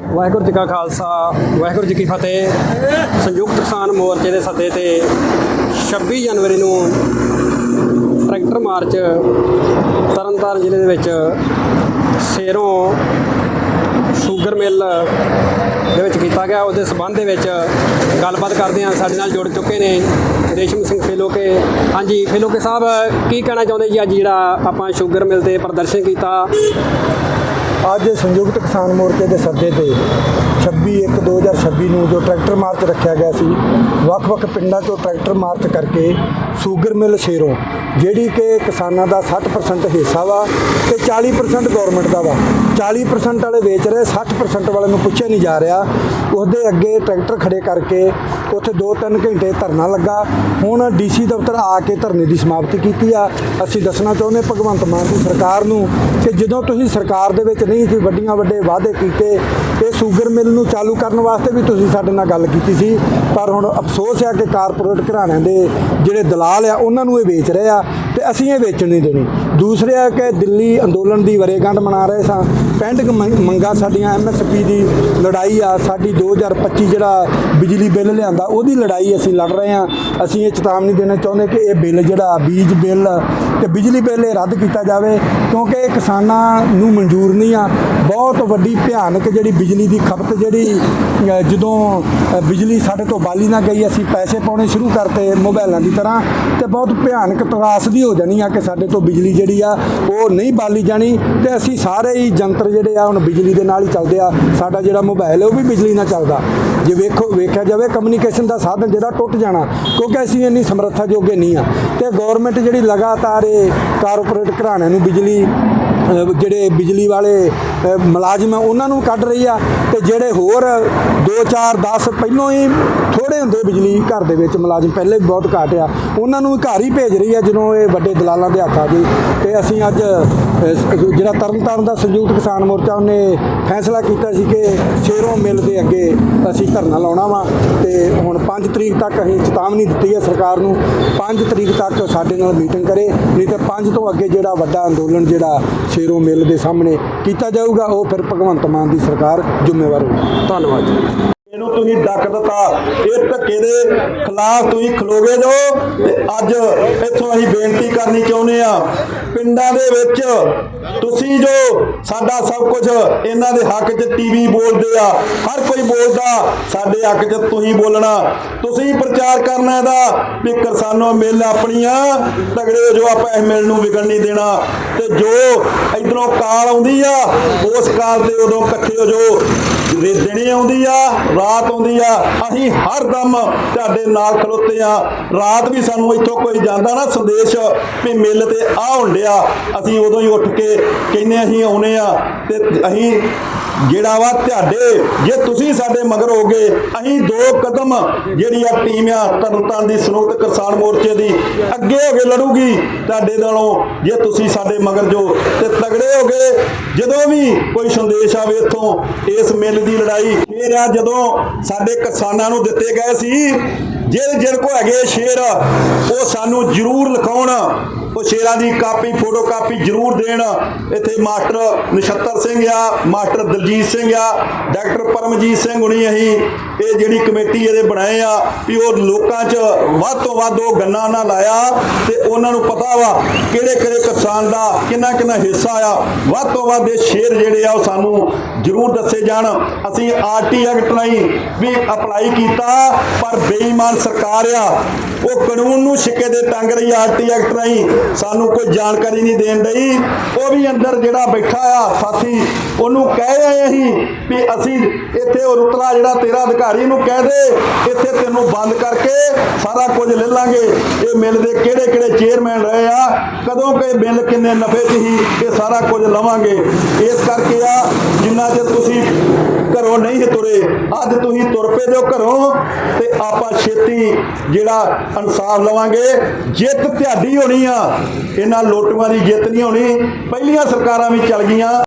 ਵਾਹਿਗੁਰੂ ਜੀ ਕਾ ਖਾਲਸਾ, ਵਾਹਿਗੁਰੂ ਜੀ ਕੀ ਫਤਿਹ। ਸੰਯੁਕਤ ਕਿਸਾਨ ਮੋਰਚੇ ਦੇ ਸੱਦੇ ਤੇ 26 ਜਨਵਰੀ ਨੂੰ ਟਰੈਕਟਰ ਮਾਰਚ ਤਰਨਤਾਰਨ ਜ਼ਿਲ੍ਹੇ ਦੇ ਵਿੱਚ ਸੇਰੋਂ ਸ਼ੂਗਰ ਮਿੱਲ ਦੇ ਵਿੱਚ ਕੀਤਾ ਗਿਆ। ਉਹਦੇ ਸਬੰਧ ਦੇ ਵਿੱਚ ਗੱਲਬਾਤ ਕਰਦੇ ਹਾਂ। ਸਾਡੇ ਨਾਲ ਜੁੜ ਚੁੱਕੇ ਨੇ ਰੇਸ਼ਮ ਸਿੰਘ ਫੇਲੋਕੇ। ਹਾਂਜੀ, ਫੇਲੋਕੇ ਸਾਹਿਬ, ਕੀ ਕਹਿਣਾ ਚਾਹੁੰਦੇ ਜੀ? ਅੱਜ ਜਿਹੜਾ ਆਪਾਂ ਸ਼ੂਗਰ ਮਿੱਲ ਤੇ ਪ੍ਰਦਰਸ਼ਨ ਕੀਤਾ ਅੱਜ ਸੰਯੁਕਤ ਕਿਸਾਨ ਮੋਰਚੇ ਦੇ ਸੱਦੇ ਤੇ 26/1/2026 ਨੂੰ ਜੋ ਟਰੈਕਟਰ ਮਾਰਚ ਰੱਖਿਆ ਗਿਆ ਸੀ ਵੱਖ-ਵੱਖ ਪਿੰਡਾਂ 'ਚੋਂ ਟਰੈਕਟਰ ਮਾਰਚ ਕਰਕੇ ਸ਼ੂਗਰ ਮਿਲ ਸ਼ੇਰੋਂ, ਜਿਹੜੀ ਕਿ ਕਿਸਾਨਾਂ ਦਾ 60% ਹਿੱਸਾ ਵਾ ਤੇ 40% ਗਵਰਨਮੈਂਟ ਦਾ ਵਾ। 40% ਵਾਲੇ ਵੇਚ ਰਹੇ 60% ਵਾਲੇ ਨੂੰ ਪੁੱਛਿਆ ਨਹੀਂ ਜਾ ਰਿਹਾ। ਉਹਦੇ ਅੱਗੇ ਟਰੈਕਟਰ ਖੜੇ ਕਰਕੇ ਉੱਥੇ 2-3 ਘੰਟੇ ਧਰਨਾ ਲੱਗਾ। ਹੁਣ ਡੀਸੀ ਦਫ਼ਤਰ ਆ ਕੇ ਧਰਨੇ ਦੀ ਸਮਾਪਤੀ ਕੀਤੀ ਆ। ਅਸੀਂ ਦੱਸਣਾ ਚਾਹੁੰਦੇ ਭਗਵੰਤ ਮਾਨ ਦੀ ਸਰਕਾਰ ਨੂੰ ਕਿ ਜਦੋਂ ਤੁਸੀਂ ਸਰਕਾਰ ਦੇ ਵਿੱਚ ਨਹੀਂ ਸੀ, ਵੱਡੀਆਂ ਵੱਡੇ ਵਾਅਦੇ ਕੀਤੇ, ਇਹ ਸ਼ੂਗਰ ਮਿਲ ਨੂੰ ਚਾਲੂ ਕਰਨ ਵਾਸਤੇ ਵੀ ਤੁਸੀਂ ਸਾਡੇ ਨਾਲ ਗੱਲ ਕੀਤੀ ਸੀ, ਪਰ ਹੁਣ ਅਫਸੋਸ ਹੈ ਕਿ ਕਾਰਪੋਰੇਟ ਘਰਾਣਿਆਂ ਦੇ ਜਿਹੜੇ ਦਲਾਲ ਆ, ਉਹਨਾਂ ਨੂੰ ਇਹ ਵੇਚ ਰਹੇ ਆ। ਤੇ ਅਸੀਂ ਇਹ ਵੇਚਣ ਨਹੀਂ ਦੇਣੀ। ਦੂਸਰੇ ਆ ਕਿ ਦਿੱਲੀ ਅੰਦੋਲਨ ਦੀ ਵਰੇਗੰਢ ਮਨਾ ਰਹੇ ਸਾਂ। 65 ਕੁ ਮੰਗ- ਮੰਗਾਂ ਸਾਡੀਆਂ ਐਮਐਸਪੀ ਦੀ ਲੜਾਈ ਆ, ਸਾਡੀ 2025 ਜਿਹੜਾ ਬਿਜਲੀ ਬਿੱਲ ਲਿਆਂਦਾ, ਉਹਦੀ ਲੜਾਈ ਅਸੀਂ ਲੜ ਰਹੇ ਹਾਂ। ਅਸੀਂ ਇਹ ਚੇਤਾਵਨੀ ਦੇਣਾ ਚਾਹੁੰਦੇ ਕਿ ਇਹ ਬਿੱਲ ਜਿਹੜਾ ਬੀਜ ਬਿੱਲ ਤੇ ਬਿਜਲੀ ਬਿੱਲ ਇਹ ਰੱਦ ਕੀਤਾ ਜਾਵੇ, ਕਿਉਂਕਿ ਇਹ ਕਿਸਾਨਾਂ ਨੂੰ ਮਨਜ਼ੂਰ ਨਹੀਂ ਆ। ਬਹੁਤ ਵੱਡੀ ਭਿਆਨਕ ਜਿਹੜੀ ਬਿਜਲੀ ਦੀ ਖਪਤ ਜਿਹੜੀ ਜਦੋਂ ਬਿਜਲੀ ਸਾਡੇ ਤੋਂ ਬਾਲੀ ਨਾ ਗਈ, ਅਸੀਂ ਪੈਸੇ ਪਾਉਣੇ ਸ਼ੁਰੂ ਕਰਤੇ ਮੋਬਾਈਲਾਂ ਦੀ ਤਰ੍ਹਾਂ, ਤੇ ਬਹੁਤ ਭਿਆਨਕ ਤਰਾਸਦੀ ਹੋ ਜਾਣੀ ਆ ਕਿ ਸਾਡੇ ਤੋਂ ਬਿਜਲੀ ਜਿਹੜੀ ਆ, ਉਹ ਨਹੀਂ ਬਾਲੀ ਜਾਣੀ ਤੇ ਅਸੀਂ ਸਾਰੇ ਹੀ ਜੰਤਰ ਜਿਹੜੇ ਆ, ਹੁਣ ਬਿਜਲੀ ਦੇ ਨਾਲ ਹੀ ਚੱਲਦੇ ਆ। ਸਾਡਾ ਜਿਹੜਾ ਮੋਬਾਈਲ ਹੈ ਉਹ ਵੀ ਬਿਜਲੀ ਨਾਲ ਚੱਲਦਾ। ਜੇ ਵੇਖੋ, ਵੇਖਿਆ ਜਾਵੇ ਕਮਿਊਨੀਕੇਸ਼ਨ ਦਾ ਸਾਧਨ ਜਿਹੜਾ ਟੁੱਟ ਜਾਣਾ, ਕਿਉਂਕਿ ਅਸੀਂ ਇੰਨੀ ਸਮਰੱਥਾ ਜੋਗੇ ਨਹੀਂ ਆ। ਤੇ ਗਵਰਨਮੈਂਟ ਜਿਹੜੀ ਲਗਾਤਾਰ ਇਹ ਕਾਰਪੋਰੇਟ ਘਰਾਣਿਆਂ ਨੂੰ ਬਿਜਲੀ ਜਿਹੜੇ ਬਿਜਲੀ ਵਾਲੇ ਮੁਲਾਜ਼ਮ ਉਹਨਾਂ ਨੂੰ ਕੱਢ ਰਹੀ ਆ। ਤੇ ਜਿਹੜੇ ਹੋਰ 2 4 10 ਪਹਿਲੋਂ ਹੀ ਥੋੜੇ ਹੁੰਦੇ ਬਿਜਲੀ ਘਰ ਦੇ ਵਿੱਚ ਮੁਲਾਜ਼ਮ ਪਹਿਲੇ ਵੀ ਬਹੁਤ ਘੱਟ ਆ। ਉਹਨਾਂ ਨੂੰ ਘਰ ਹੀ ਭੇਜ ਰਹੀ ਆ ਜਦੋਂ ਇਹ ਵੱਡੇ ਦਲਾਲਾਂ ਦੇ ਹੱਥ ਆ ਗਈ। ਤੇ ਅਸੀਂ ਅੱਜ ਅਹ, ਜਿਹੜਾ ਤਰਨਤਾਰਨ ਦਾ ਸੰਯੁਕਤ ਕਿਸਾਨ ਮੋਰਚਾ ਉਹਨੇ ਫੈਸਲਾ ਕੀਤਾ ਸੀ ਕਿ ਸ਼ੇਰੋਂ ਮਿਲ ਦੇ ਅੱਗੇ ਅਸੀਂ ਧਰਨਾ ਲਾਉਣਾ ਵਾ। ਤੇ ਹੁਣ 5 ਤਰੀਕ ਤੱਕ ਅਸੀਂ ਚੇਤਾਵਨੀ ਦਿੱਤੀ ਹੈ ਸਰਕਾਰ ਨੂੰ। 5 ਤਰੀਕ ਤੱਕ ਸਾਡੇ ਨਾਲ ਮੀਟਿੰਗ ਕਰੇ। ਨਹੀਂ ਤੇ 5 ਤੋਂ ਅੱਗੇ ਜਿਹੜਾ ਵੱਡਾ ਅੰਦੋਲਨ ਜਿਹੜਾ ਸ਼ੇਰੋਂ ਮਿਲ ਦੇ ਸਾਹਮਣੇ ਕੀਤਾ ਜਾਊਗਾ ਉਹ ਫਿਰ ਭਗਵੰਤ ਮਾਨ ਦੀ ਸਰਕਾਰ ਜ਼ਿੰਮੇਵਾਰ ਹੋਊਗੀ। ਧੰਨਵਾਦ ਜੀ। ਦਿੱਤਾ। ਇਹ ਧੱਕੇ ਦੇ ਖਿਲਾਫ ਤੁਸੀਂ ਖਲੋਗੇ ਜੋ। ਤੇ ਅੱਜ ਇੱਥੋਂ ਅਸੀਂ ਬੇਨਤੀ ਕਰਨੀ ਚਾਹੁੰਦੇ ਆ ਪਿੰਡਾਂ ਦੇ ਵਿੱਚ ਤੁਸੀਂ ਜੋ ਸਾਡਾ ਸਭ ਕੁਝ ਇਹਨਾਂ ਦੇ ਹੱਕ 'ਚ ਟੀਵੀ ਬੋਲਦੇ ਆ, ਹਰ ਕੋਈ ਬੋਲਦਾ, ਸਾਡੇ ਹੱਕ 'ਚ ਤੁਸੀਂ ਬੋਲਣਾ। ਤੁਸੀਂ ਪ੍ਰਚਾਰ ਕਰਨਾ ਇਹਦਾ ਵੀ ਕਿਸਾਨੋ ਮਿਲ ਆਪਣੀਆਂ, ਤਗੜੇ ਹੋ ਜੋ ਆਪਾਂ ਇਸ ਮਿਲ ਨੂੰ ਵਿਗੜ ਨਹੀਂ ਦੇਣਾ। ਤੇ ਜੋ ਇਧਰੋਂ ਕਾਲ ਆਉਂਦੀ ਆ, ਉਸ ਕਾਲ ਤੇ ਉਦੋਂ ਇਕੱਠੇ ਹੋ ਜੋ। ਰੇ ਦਿਨੇ ਆਉਂਦੀ ਆ, ਰਾਤ ਆਉਂਦੀ ਆ, ਅਸੀਂ ਹਰ ਦਮ ਤੁਹਾਡੇ ਨਾਲ ਖਲੋਤੇ ਆ। ਰਾਤ ਵੀ ਸਾਨੂੰ ਇੱਥੋਂ ਕੋਈ ਜਾਂਦਾ ਨਾ ਸੰਦੇਸ਼ ਵੀ ਮਿਲ ਤੇ ਆ ਹੁੰਡਿਆ ਅਸੀਂ ਉਦੋਂ ਹੀ ਉੱਠ ਕੇ ਕਹਿੰਨੇ ਅਸੀਂ ਆਉਨੇ ਆ ਤੇ ਅਸੀਂ ਜਿਹੜਾ ਵਾ ਤੁਹਾਡੇ, ਜੇ ਤੁਸੀਂ ਸਾਡੇ ਮਗਰ ਹੋਗੇ, ਅਸੀਂ ਦੋ ਕਦਮ ਜਿਹੜੀ ਆ ਟੀਮ ਆ ਤਰਨਤਾਰਨ ਦੀ ਸੰਯੁਕਤ ਕਿਸਾਨ ਮੋਰਚੇ ਦੀ ਅੱਗੇ ਹੋ ਕੇ ਲੜੂਗੀ। ਤੁਹਾਡੇ ਨਾਲੋਂ ਜੇ ਤੁਸੀਂ ਸਾਡੇ ਮਗਰ ਜੋ ਤੇ ਹੋ ਹੋਗੇ ਜਦੋਂ ਵੀ ਕੋਈ ਸੰਦੇਸ਼ ਆਵੇ ਇੱਥੋਂ, ਇਸ ਮਿਲ ਦੀ ਲੜਾਈ ਫੇਰ ਆ ਜਦੋਂ ਸਾਡੇ ਕਿਸਾਨਾਂ ਨੂੰ ਦਿੱਤੇ ਗਏ ਸੀ ਜਿਹੜੇ ਜਿਹੜੇ ਕੋ ਹੈਗੇ ਸ਼ੇਰ, ਉਹ ਸਾਨੂੰ ਜ਼ਰੂਰ ਲਿਖਾਉਣ। ਉਹ ਸ਼ੇਰਾਂ ਦੀ ਕਾਪੀ ਫੋਟੋ ਕਾਪੀ ਜ਼ਰੂਰ ਦੇਣ। ਇੱਥੇ ਮਾਸਟਰ ਨਛੱਤਰ ਸਿੰਘ ਆ, ਮਾਸਟਰ ਦਲਜੀਤ ਸਿੰਘ ਆ, ਡਾਕਟਰ ਪਰਮਜੀਤ ਸਿੰਘ ਹੁਣੀ ਅਸੀਂ ਇਹ ਜਿਹੜੀ ਕਮੇਟੀ ਇਹਦੇ ਬਣਾਏ ਆ ਵੀ ਉਹ ਲੋਕਾਂ 'ਚ ਵੱਧ ਤੋਂ ਵੱਧ ਉਹ ਗੰਨਾ ਨਾ ਲਾਇਆ ਤੇ ਉਹਨਾਂ ਨੂੰ ਪਤਾ ਵਾ ਕਿਹੜੇ ਕਿਹੜੇ ਕਿਸਾਨ ਦਾ ਕਿੰਨਾ ਕਿੰਨਾ ਹਿੱਸਾ ਆ। ਵੱਧ ਤੋਂ ਵੱਧ ਇਹ ਸ਼ੇਰ ਜਿਹੜੇ ਆ ਉਹ ਸਾਨੂੰ ਜ਼ਰੂਰ ਦੱਸੇ ਜਾਣ। ਅਸੀਂ ਆਰਟੀ ਐਕਟ ਲਈ ਵੀ ਅਪਲਾਈ ਕੀਤਾ, ਪਰ ਬੇਈਮਾਨ ਸਰਕਾਰ ਆ ਉਹ ਕਾਨੂੰਨ ਨੂੰ ਛਿੱਕੇ ਦੇ ਟੰਗ ਰਹੀ ਆਰਟੀ ਐਕਟ ਰਾਹੀਂ। ਸਾਨੂੰ ਕੋਈ ਜਾਣਕਾਰੀ ਨਹੀਂ ਦੇਣ ਡਈ। ਉਹ ਵੀ ਅੰਦਰ ਜਿਹੜਾ ਬੈਠਾ ਆ, ਸਾਥੀ, ਉਹਨੂੰ ਕਹਿ ਆਏ ਅਸੀਂ ਵੀ ਅਸੀਂ ਇੱਥੇ ਉਹ ਰੁਤਲਾ ਜਿਹੜਾ ਤੇਰਾ ਅਧਿਕਾਰੀ ਨੂੰ ਕਹਿ ਦੇ, ਇੱਥੇ ਤੈਨੂੰ ਬੰਦ ਕਰਕੇ ਸਾਰਾ ਕੁਝ ਲੈ ਲਾਂਗੇ। ਇਹ ਮਿਲ ਦੇ ਕਿਹੜੇ ਕਿਹੜੇ ਚੇਅਰਮੈਨ ਰਹੇ ਆ, ਕਦੋਂ ਕਿ ਮਿਲ ਕਿੰਨੇ ਨਫੇ 'ਚ ਹੀ ਇਹ ਸਾਰਾ ਕੁਝ ਲਵਾਂਗੇ। ਇਸ ਕਰਕੇ ਆ, ਜਿੰਨਾ ਚਿਰ ਤੁਸੀਂ ਘਰੋਂ ਨਹੀਂ ਤੁਰੇ? ਅੱਜ ਤੁਸੀਂ ਤੁਰ ਪਏ ਜੋ ਘਰੋਂ ਤੇ ਆਪਾਂ ਛੇਤੀ ਜਿਹੜਾ ਇਨਸਾਫ ਲਵਾਂਗੇ। ਜਿੱਤ ਤੁਹਾਡੀ ਹੋਣੀ ਆ। ਇਹਨਾਂ ਲੋਟੂਆਂ ਦੀ ਜਿੱਤ ਨਹੀਂ ਹੋਣੀ। ਪਹਿਲੀਆਂ ਸਰਕਾਰਾਂ ਵੀ ਚੱਲ ਗਈਆਂ।